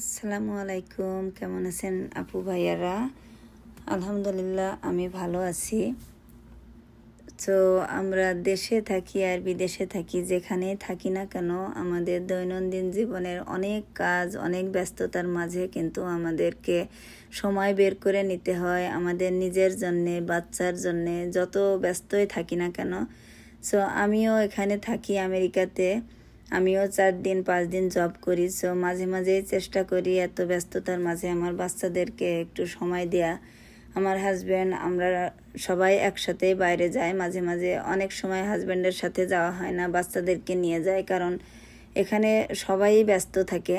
আসসালামু আলাইকুম। কেমন আছেন আপু ভাইয়ারা? আলহামদুলিল্লাহ, আমি ভালো আছি। তো আমরা দেশে থাকি আর বিদেশে থাকি, যেখানেই থাকি না কেন, আমাদের দৈনন্দিন জীবনের অনেক কাজ, অনেক ব্যস্ততার মাঝে কিন্তু আমাদেরকে সময় বের করে নিতে হয় আমাদের নিজের জন্যে, বাচ্চার জন্যে, যত ব্যস্তই থাকি না কেন। সো আমিও এখানে থাকি আমেরিকাতে। আমিও চার দিন, পাঁচ দিন জব করি সো মাঝে মাঝেই চেষ্টা করি এত ব্যস্ততার মাঝে আমার বাচ্চাদেরকে একটু সময় দেয়া। আমার হাজব্যান্ড আমরা সবাই একসাথেই বাইরে যাই, মাঝে মাঝে অনেক সময় হাজব্যান্ডের সাথে যাওয়া হয় না, বাচ্চাদেরকে নিয়ে যায় কারণ এখানে সবাই ব্যস্ত থাকে।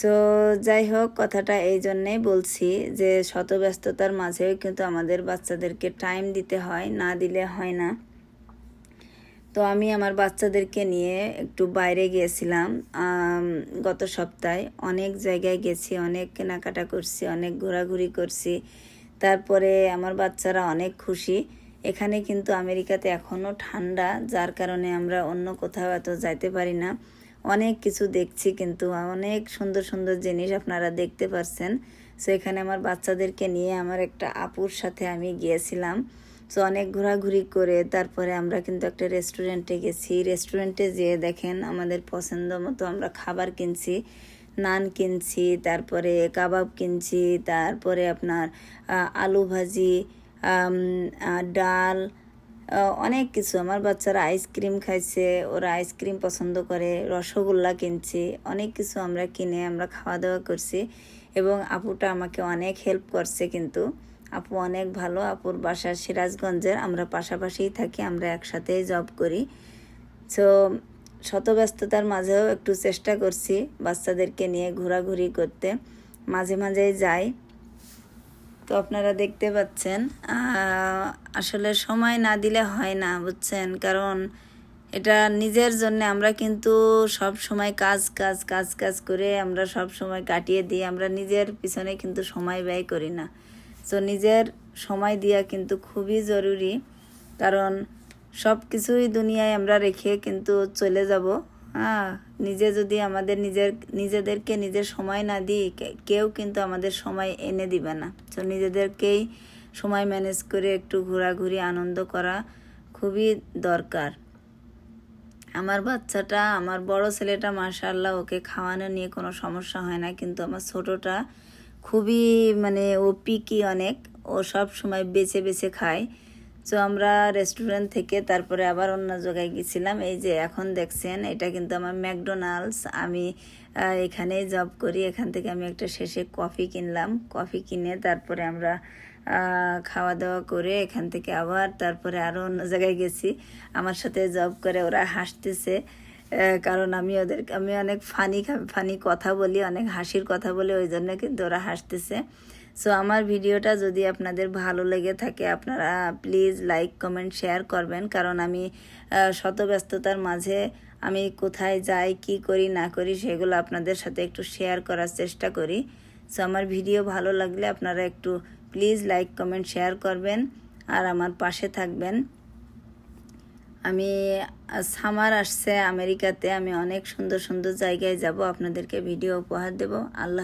তো যাই হোক, কথাটা এই জন্যেই বলছি যে শত ব্যস্ততার মাঝেও কিন্তু আমাদের বাচ্চাদেরকে টাইম দিতে হয়, না দিলে হয় না। তো আমি আমার বাচ্চাদেরকে নিয়ে একটু বাইরে গিয়েছিলাম গত সপ্তাহে। অনেক জায়গায় গেছি, অনেক কেনাকাটা করছি, অনেক ঘোরাঘুরি করছি। তারপরে আমার বাচ্চারা অনেক খুশি। এখানে কিন্তু আমেরিকাতে এখনও ঠান্ডা, যার কারণে আমরা অন্য কোথাও এত যাইতে পারি না। অনেক কিছু দেখছি কিন্তু, অনেক সুন্দর সুন্দর জিনিস আপনারা দেখতে পারছেন। সো এখানে আমার বাচ্চাদেরকে নিয়ে আমার একটা আপুর সাথে আমি গিয়েছিলাম। সো অনেক ঘোরাঘুরি করে তারপরে আমরা কিন্তু একটা রেস্টুরেন্টে গেছি। রেস্টুরেন্টে যেয়ে দেখেন আমাদের পছন্দ মতো আমরা খাবার কিনছি, নান কিনছি, তারপরে কাবাব কিনছি, তারপরে আপনার আলু ভাজি ডাল অনেক কিছু। আমার বাচ্চারা আইসক্রিম খাইছে, ওরা আইসক্রিম পছন্দ করে, রসগোল্লা কিনছি, অনেক কিছু আমরা কিনে আমরা খাওয়া দাওয়া করছি এবং আপুটা আমাকে অনেক হেল্প করছে কিন্তু। আপু অনেক ভালো। আপুর বাসা সিরাজগঞ্জের, আমরা পাশাপাশিই থাকি, আমরা একসাথেই জব করি। তো শত ব্যস্ততার মাঝেও একটু চেষ্টা করছি বাচ্চাদেরকে নিয়ে ঘোরাঘুরি করতে। মাঝে মাঝেই যাই। তো আপনারা দেখতে পাচ্ছেন আসলে সময় না দিলে হয় না, বুঝছেন? কারণ এটা নিজের জন্য আমরা কিন্তু সব সময় কাজ কাজ কাজ কাজ করে আমরা সব সময় কাটিয়ে দিই। আমরা নিজের পিছনে কিন্তু সময় ব্যয় করি না। সো নিজের সময় দেওয়া কিন্তু খুবই জরুরি। কারণ সব কিছুই দুনিয়ায় আমরা রেখে কিন্তু চলে যাব। হ্যাঁ নিজে যদি আমাদের নিজের, নিজেদেরকে নিজের সময় না দিই কেউ কিন্তু আমাদের সময় এনে দিবে না। তো নিজেদেরকেই সময় ম্যানেজ করে একটু ঘোরাঘুরি, আনন্দ করা খুবই দরকার। আমার বাচ্চাটা, আমার বড় ছেলেটা মার্শাল্লাহ ওকে খাওয়ানো নিয়ে কোনো সমস্যা হয় না। কিন্তু আমার ছোটোটা খুবই মানে ও পিকি অনেক। ও সব সময় বেছে বেছে খায়। তো আমরা রেস্টুরেন্ট থেকে তারপরে আবার অন্য জায়গায় গেছিলাম। এই যে এখন দেখছেন, এটা কিন্তু আমার ম্যাকডোনাল্ডস। আমি এখানেই জব করি। এখান থেকে আমি একটা শেষে কফি কিনলাম। কফি কিনে তারপরে আমরা খাওয়া দাওয়া করে এখান থেকে আবার তারপরে আরও অন্য জায়গায় গেছি। আমার সাথে জব করে, ওরা হাসতেছে। কারণ আমি ওদের, আমি অনেক ফানি ফানি কথা বলি, অনেক হাসির কথা বলি, ওই জন্য কিন্তু ওরা হাসতেছে। সো আমার ভিডিওটা যদি আপনাদের ভালো লেগে থাকে, আপনারা প্লিজ লাইক কমেন্ট শেয়ার করবেন। কারণ আমি শত ব্যস্ততার মাঝে আমি কোথায় যাই, কি করি, না করি, সেগুলো আপনাদের সাথে একটু শেয়ার করার চেষ্টা করি। সো আমার ভিডিও ভালো লাগলে আপনারা একটু প্লিজ লাইক কমেন্ট শেয়ার করবেন। আর আমার পাশে থাকবেন। আমি সামার আসছে আমেরিকাতে, আমি অনেক সুন্দর সুন্দর জায়গায় যাব, আপনাদেরকে ভিডিও উপহার দেব। আল্লাহ